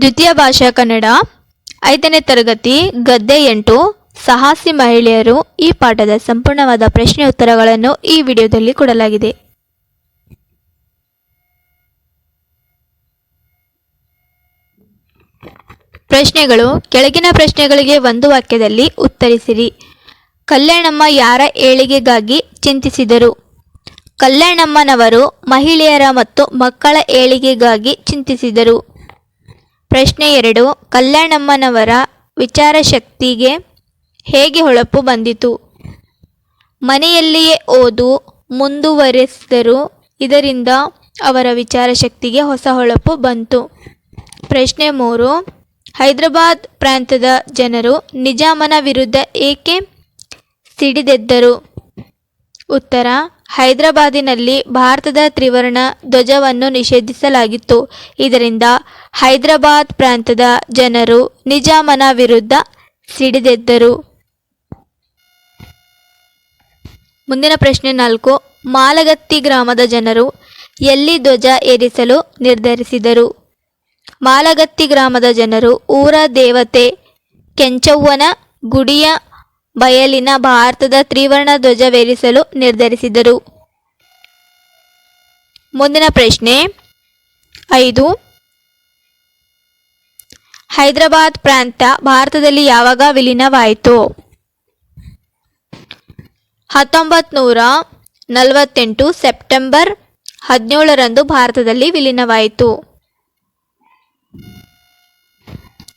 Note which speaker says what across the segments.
Speaker 1: ದ್ವಿತೀಯ ಭಾಷಾ ಕನ್ನಡ, ಐದನೇ ತರಗತಿ ಗದ್ದೆ ಎಂಟು, ಸಾಹಸಿ ಮಹಿಳೆಯರು ಈ ಪಾಠದ ಸಂಪೂರ್ಣವಾದ ಪ್ರಶ್ನೆ ಉತ್ತರಗಳನ್ನು ಈ ವಿಡಿಯೋದಲ್ಲಿ ಕೊಡಲಾಗಿದೆ. ಪ್ರಶ್ನೆಗಳು, ಕೆಳಗಿನ ಪ್ರಶ್ನೆಗಳಿಗೆ ಒಂದು ವಾಕ್ಯದಲ್ಲಿ ಉತ್ತರಿಸಿರಿ. ಕಲ್ಯಾಣಮ್ಮ ಯಾರ ಏಳಿಗೆಗಾಗಿ ಚಿಂತಿಸಿದರು? ಕಲ್ಯಾಣಮ್ಮನವರು ಮಹಿಳೆಯರ ಮತ್ತು ಮಕ್ಕಳ ಏಳಿಗೆಗಾಗಿ ಚಿಂತಿಸಿದರು. ಪ್ರಶ್ನೆ ಎರಡು, ಕಲ್ಯಾಣಮ್ಮನವರ ವಿಚಾರಶಕ್ತಿಗೆ ಹೇಗೆ ಹೊಳಪು ಬಂದಿತು? ಮನೆಯಲ್ಲಿಯೇ ಓದು, ಮುಂದುವರೆಸಿದರು ಇದರಿಂದ ಅವರ ವಿಚಾರಶಕ್ತಿಗೆ ಹೊಸ ಹೊಳಪು ಬಂತು. ಪ್ರಶ್ನೆ ಮೂರು, ಹೈದರಾಬಾದ್ ಪ್ರಾಂತ್ಯದ ಜನರು ನಿಜಾಮನ ವಿರುದ್ಧ ಏಕೆ ಸಿಡಿದೆದ್ದರು? ಉತ್ತರ ಹೈದರಾಬಾದಿನಲ್ಲಿ ಭಾರತದ ತ್ರಿವರ್ಣ ಧ್ವಜವನ್ನು ನಿಷೇಧಿಸಲಾಗಿತ್ತು. ಇದರಿಂದ ಹೈದರಾಬಾದ್ ಪ್ರಾಂತದ ಜನರು ನಿಜಾಮನ ವಿರುದ್ಧ ಸಿಡಿದೆದ್ದರು. ಮುಂದಿನ ಪ್ರಶ್ನೆ ನಾಲ್ಕು. ಮಾಲಗತ್ತಿ ಗ್ರಾಮದ ಜನರು ಎಲ್ಲಿ ಧ್ವಜ ಏರಿಸಲು ನಿರ್ಧರಿಸಿದರು? ಮಾಲಗತ್ತಿ ಗ್ರಾಮದ ಜನರು ಊರ ದೇವತೆ ಕೆಂಚವ್ವನ ಗುಡಿಯ ಬಯಲಿನ ಭಾರತದ ತ್ರಿವರ್ಣ ಧ್ವಜವೇರಿಸಲು ನಿರ್ಧರಿಸಿದರು. ಮುಂದಿನ ಪ್ರಶ್ನೆ, ಐದು. ಹೈದರಾಬಾದ್ ಪ್ರಾಂತ್ಯ ಭಾರತದಲ್ಲಿ ಯಾವಾಗ ವಿಲೀನವಾಯಿತು? ಹತ್ತೊಂಬತ್ತು ನೂರ ನಲವತ್ತೆಂಟು ಸೆಪ್ಟೆಂಬರ್ ಹದಿನೇಳರಂದು ಭಾರತದಲ್ಲಿ ವಿಲೀನವಾಯಿತು.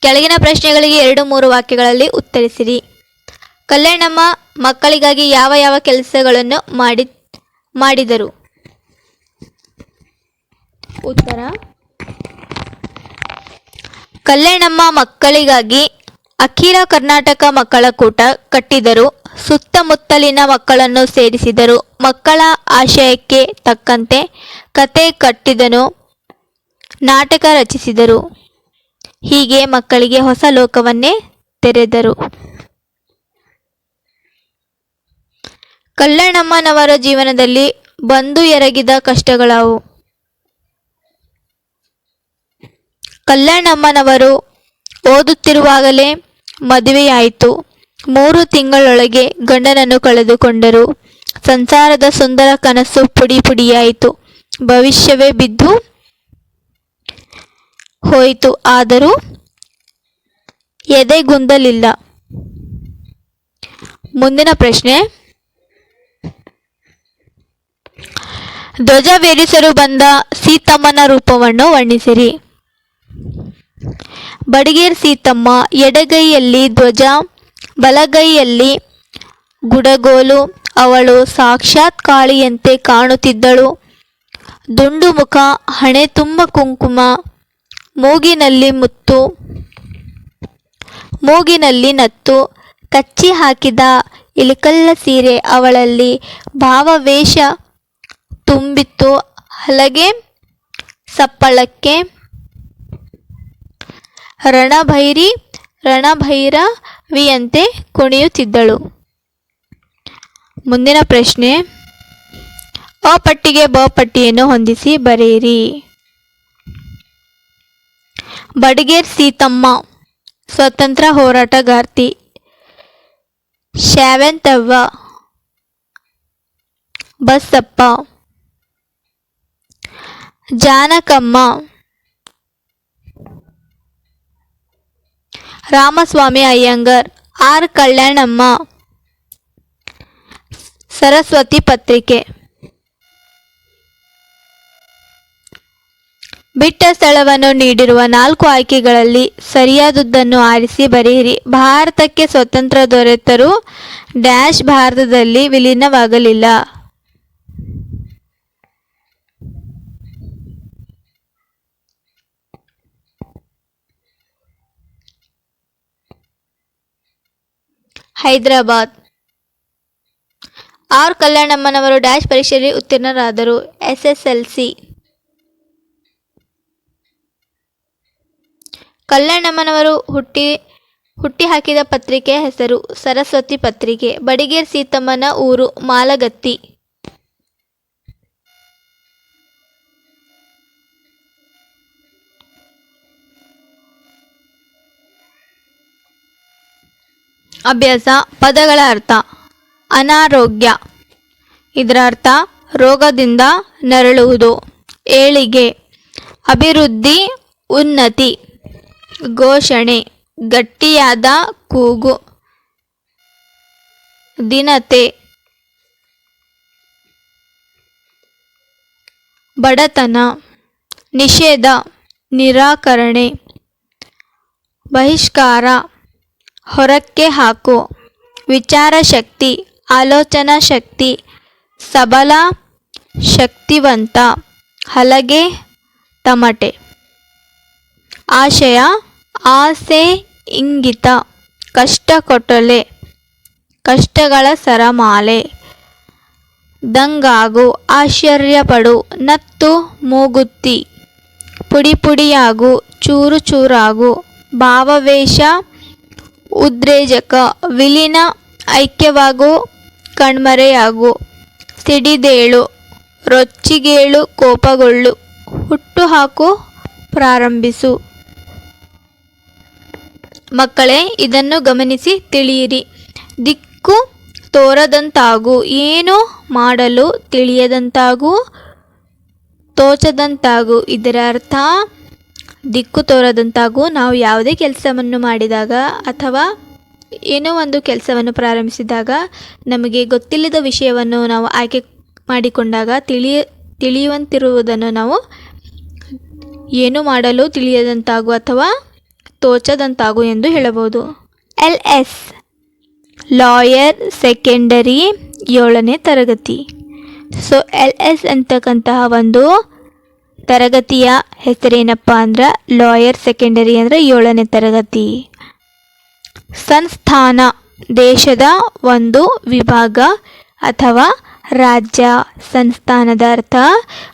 Speaker 1: ಕೆಳಗಿನ ಪ್ರಶ್ನೆಗಳಿಗೆ ಎರಡು ಮೂರು ವಾಕ್ಯಗಳಲ್ಲಿ ಉತ್ತರಿಸಿರಿ. ಕಲ್ಯಾಣಮ್ಮ ಮಕ್ಕಳಿಗಾಗಿ ಯಾವ ಯಾವ ಕೆಲಸಗಳನ್ನು ಮಾಡಿ, ಮಾಡಿದರು? ಉತ್ತರ. ಕಲ್ಯಾಣಮ್ಮ ಮಕ್ಕಳಿಗಾಗಿ ಅಖಿಲ ಕರ್ನಾಟಕ ಮಕ್ಕಳ ಕೂಟ ಕಟ್ಟಿದರು. ಸುತ್ತಮುತ್ತಲಿನ ಮಕ್ಕಳನ್ನು ಸೇರಿಸಿದರು. ಮಕ್ಕಳ ಆಶಯಕ್ಕೆ ತಕ್ಕಂತೆ ಕತೆ ಕಟ್ಟಿದನು, ನಾಟಕ ರಚಿಸಿದರು. ಹೀಗೆ ಮಕ್ಕಳಿಗೆ ಹೊಸ ಲೋಕವನ್ನೇ ತೆರೆದರು. ಕಲ್ಯಾಣಮ್ಮನವರ ಜೀವನದಲ್ಲಿ ಬಂದು ಎರಗಿದ ಕಷ್ಟಗಳಾವು. ಕಲ್ಯಾಣಮ್ಮನವರು ಓದುತ್ತಿರುವಾಗಲೇ ಮದುವೆಯಾಯಿತು. ಮೂರು ತಿಂಗಳೊಳಗೆ ಗಂಡನನ್ನು ಕಳೆದುಕೊಂಡರು. ಸಂಸಾರದ ಸುಂದರ ಕನಸು ಪುಡಿ ಪುಡಿಯಾಯಿತು. ಭವಿಷ್ಯವೇ ಬಿದ್ದು ಹೋಯಿತು. ಆದರೂ ಎದೆಗುಂದಲಿಲ್ಲ. ಮುಂದಿನ ಪ್ರಶ್ನೆ ಧ್ವಜವೇರಿಸಲು ಬಂದ ಸೀತಮ್ಮನ ರೂಪವನ್ನು ವರ್ಣಿಸಿರಿ. ಬಡಗೇರ್ ಸೀತಮ್ಮ ಎಡಗೈಯಲ್ಲಿ ಧ್ವಜ, ಬಲಗೈಯಲ್ಲಿ ಗುಡಗೋಲು, ಅವಳು ಸಾಕ್ಷಾತ್ ಕಾಳಿಯಂತೆ ಕಾಣುತ್ತಿದ್ದಳು. ದುಂಡು ಮುಖ ಹಣೆ ತುಂಬ ಕುಂಕುಮ, ಮೂಗಿನಲ್ಲಿ ಮುತ್ತು, ಮೂಗಿನಲ್ಲಿ ನತ್ತು ಕಚ್ಚಿ ಹಾಕಿದ ಇಳಿಕಲ್ಲ ಸೀರೆ ಅವಳಲ್ಲಿ ಭಾವವೇಶ ತುಂಬಿತ್ತು. ಹಲಗೆ ಸಪ್ಪಳಕ್ಕೆ ರಣಭೈರಿ ರಣಭೈರವಿಯಂತೆ ಕುಣಿಯುತ್ತಿದ್ದಳು. ಮುಂದಿನ ಪ್ರಶ್ನೆ, ಅ ಪಟ್ಟಿಗೆ ಬ ಪಟ್ಟಿಯನ್ನು ಹೊಂದಿಸಿ ಬರೆಯಿರಿ. ಬಡಿಗೇರ್ ಸೀತಮ್ಮ, ಸ್ವತಂತ್ರ ಹೋರಾಟಗಾರ್ತಿ ಶಾವಂತವ್ವ ಬಸಪ್ಪ. ಜಾನಕಮ್ಮ. ರಾಮಸ್ವಾಮಿ ಅಯ್ಯಂಗರ್. ಆರ್. ಕಲ್ಯಾಣಮ್ಮ. ಸರಸ್ವತಿ ಪತ್ರಿಕೆ. ಬಿಟ್ಟ ಸ್ಥಳವನ್ನು ನೀಡಿರುವ ನಾಲ್ಕು ಆಯ್ಕೆಗಳಲ್ಲಿ ಸರಿಯಾದದ್ದನ್ನು ಆರಿಸಿ ಬರೆಯಿರಿ. ಭಾರತಕ್ಕೆ ಸ್ವತಂತ್ರ ದೊರೆತರೂ ಡ್ಯಾಶ್ ಭಾರತದಲ್ಲಿ ವಿಲೀನವಾಗಲಿಲ್ಲ. ಹೈದರಾಬಾದ್. ಆರ್ ಕಲ್ಯಾಣಮ್ಮನವರು ಡ್ಯಾಶ್ ಪರೀಕ್ಷೆಯಲ್ಲಿ ಉತ್ತೀರ್ಣರಾದರು. ಎಸ್ಎಸ್ಎಲ್ಸಿ. ಕಲ್ಯಾಣಮ್ಮನವರು ಹುಟ್ಟಿ ಹುಟ್ಟಿ ಹಾಕಿದ ಪತ್ರಿಕೆ ಹೆಸರು, ಸರಸ್ವತಿ ಪತ್ರಿಕೆ. ಬಡಿಗೇರ್ ಸೀತಮ್ಮನ ಊರು ಮಾಲಗತ್ತಿ. ಅಭ್ಯಾಸ, ಪದಗಳ ಅರ್ಥ. ಅನಾರೋಗ್ಯ. ಇದರ ಅರ್ಥ, ರೋಗದಿಂದ ನರಳುವುದು. ಏಳಿಗೆ. ಅಭಿವೃದ್ಧಿ, ಉನ್ನತಿ. ಘೋಷಣೆ. ಗಟ್ಟಿಯಾದ ಕೂಗು. ದಿನತೆ. ಬಡತನ. ನಿಷೇಧ. ನಿರಾಕರಣೆ. ಬಹಿಷ್ಕಾರ. ಹೊರಕ್ಕೆ ಹಾಕು. ವಿಚಾರ ಶಕ್ತಿ, ಆಲೋಚನಾ ಶಕ್ತಿ, ಸಬಲ ಶಕ್ತಿವಂತ ಹಲಗೆ ತಮಟೆ. ಆಶಯ, ಆಸೆ ಇಂಗಿತ, ಕಷ್ಟ ಕೊಟ್ಟಲೆ, ಕಷ್ಟಗಳ ಸರಮಾಲೆ. ದಂಗಾಗು, ಆಶ್ಚರ್ಯಪಡು, ನತ್ತು ಮೂಗುತ್ತಿ. ಪುಡಿ ಪುಡಿಯಾಗು, ಚೂರು ಚೂರಾಗು ಭಾವವೇಶ ಉದ್ರೇಜಕ ವಿಲೀನ ಐಕ್ಯವಾಗು ಕಣ್ಮರೆಯಾಗು, ಸಿಡಿದೇಳು, ರೊಚ್ಚಿಗೇಳು ಕೋಪಗೊಳ್ಳು ಹುಟ್ಟು ಹಾಕು ಪ್ರಾರಂಭಿಸು. ಮಕ್ಕಳೇ, ಇದನ್ನು ಗಮನಿಸಿ ತಿಳಿಯಿರಿ. ದಿಕ್ಕು ತೋರದಂತಾಗು, ಏನು ಮಾಡಲು ತಿಳಿಯದಂತಾಗು, ತೋಚದಂತಾಗು. ಇದರ ಅರ್ಥ ದಿಕ್ಕು ತೋರದಂತಾಗು ನಾವು ಯಾವುದೇ ಕೆಲಸವನ್ನು ಮಾಡಿದಾಗ ಅಥವಾ ಏನೋ ಒಂದು ಕೆಲಸವನ್ನು ಪ್ರಾರಂಭಿಸಿದಾಗ ನಮಗೆ ಗೊತ್ತಿಲ್ಲದ ವಿಷಯವನ್ನು ನಾವು ಆಯ್ಕೆ ಮಾಡಿಕೊಂಡಾಗ ತಿಳಿಯ, ತಿಳಿಯುವಂತಿರುವುದನ್ನು ನಾವು ಏನು ಮಾಡಲು ತಿಳಿಯದಂತಾಗು ಅಥವಾ ತೋಚದಂತಾಗು ಎಂದು ಹೇಳಬಹುದು. ಎಲ್ ಎಸ್, ಲಾಯರ್ ಸೆಕೆಂಡರಿ ಏಳನೇ ತರಗತಿ. ಸೊ, ಎಲ್ ಎಸ್ ಅಂತಕ್ಕಂತಹ ಒಂದು ತರಗತಿಯ ಹೆಸರೇನಪ್ಪ ಅಂದ್ರೆ ಲಾಯರ್ ಸೆಕೆಂಡರಿ ಅಂದ್ರೆ ಏಳನೇ ತರಗತಿ. ಸಂಸ್ಥಾನ ದೇಶದ ಒಂದು ವಿಭಾಗ ಅಥವಾ ರಾಜ್ಯ ಸಂಸ್ಥಾನದ ಅರ್ಥ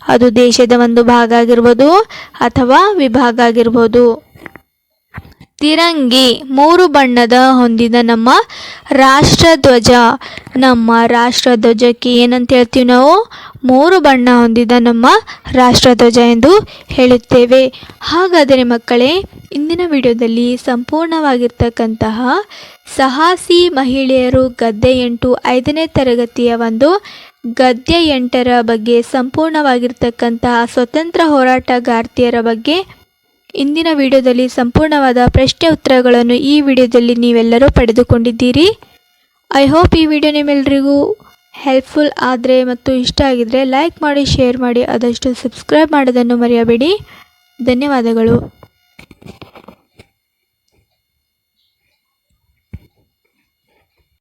Speaker 1: ಅದು ದೇಶದ ಒಂದು ಭಾಗ ಆಗಿರ್ಬೋದು ಅಥವಾ ವಿಭಾಗ ಆಗಿರ್ಬೋದು. ತಿರಂಗಿ ಮೂರು ಬಣ್ಣದ ಹೊಂದಿದ ನಮ್ಮ ರಾಷ್ಟ್ರಧ್ವಜ. ನಮ್ಮ ರಾಷ್ಟ್ರಧ್ವಜಕ್ಕೆ ಏನಂತ ಹೇಳ್ತೀವಿ ನಾವು? ಮೂರು ಬಣ್ಣ ಹೊಂದಿದ ನಮ್ಮ ರಾಷ್ಟ್ರಧ್ವಜ ಎಂದು ಹೇಳುತ್ತೇವೆ. ಹಾಗಾದರೆ ಮಕ್ಕಳೇ, ಇಂದಿನ ವಿಡಿಯೋದಲ್ಲಿ ಸಂಪೂರ್ಣವಾಗಿರ್ತಕ್ಕಂತಹ ಸಾಹಸಿ ಮಹಿಳೆಯರು ಗದ್ದೆ ಎಂಟು ಐದನೇ ತರಗತಿಯ ಒಂದು ಗದ್ಯ ಎಂಟರ ಬಗ್ಗೆ ಸಂಪೂರ್ಣವಾಗಿರ್ತಕ್ಕಂತಹ ಸ್ವತಂತ್ರ ಹೋರಾಟಗಾರ್ತಿಯರ ಬಗ್ಗೆ ಇಂದಿನ ವಿಡಿಯೋದಲ್ಲಿ ಸಂಪೂರ್ಣವಾದ ಪ್ರಶ್ನೆ ಉತ್ತರಗಳನ್ನು ಈ ವಿಡಿಯೋದಲ್ಲಿ ನೀವೆಲ್ಲರೂ ಪಡೆದುಕೊಂಡಿದ್ದೀರಿ. ಐ ಹೋಪ್ ಈ ವಿಡಿಯೋ ನಿಮ್ಮೆಲ್ಲರಿಗೂ ಹೆಲ್ಪ್ಫುಲ್ ಆದರೆ ಮತ್ತು ಇಷ್ಟ ಆಗಿದ್ದರೆ ಲೈಕ್ ಮಾಡಿ ಶೇರ್ ಮಾಡಿ ಆದಷ್ಟು ಸಬ್ಸ್ಕ್ರೈಬ್ ಮಾಡೋದನ್ನು ಮರೆಯಬೇಡಿ. ಧನ್ಯವಾದಗಳು.